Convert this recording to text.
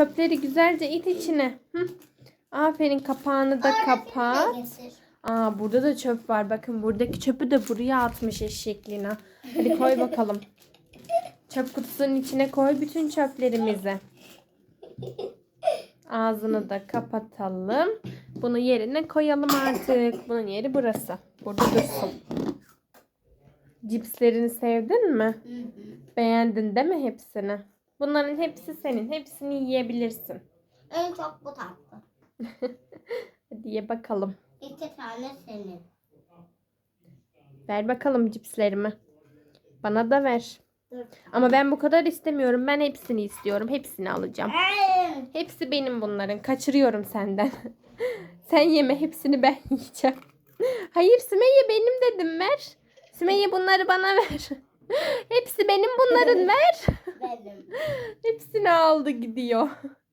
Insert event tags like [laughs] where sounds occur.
Çöpleri güzelce it içine. Hı. Aferin kapağını da kapat. Aa burada da çöp var. Bakın buradaki çöpü de buraya atmış eşekliğine. Hadi koy bakalım. [laughs] Çöp kutusunun içine koy bütün çöplerimizi. Ağzını da kapatalım. Bunu yerine koyalım artık. Bunun yeri burası. Burada dursun. Cipslerini sevdin mi? Beğendin değil mi hepsini? Bunların hepsi senin. Hepsini yiyebilirsin. En çok bu tatlı. [laughs] Hadi ye bakalım. İki tane senin. Ver bakalım cipslerimi. Bana da ver. Dur. Ama ben bu kadar istemiyorum. Ben hepsini istiyorum. Hepsini alacağım. Ay, Hepsi benim bunların. Kaçırıyorum senden. [laughs] Sen yeme. Hepsini ben [laughs] yiyeceğim. Hayır Sümeyye benim dedim ver. Sümeyye bunları bana ver. Hepsi benim bunların ver. Hepsini aldı gidiyor. [laughs]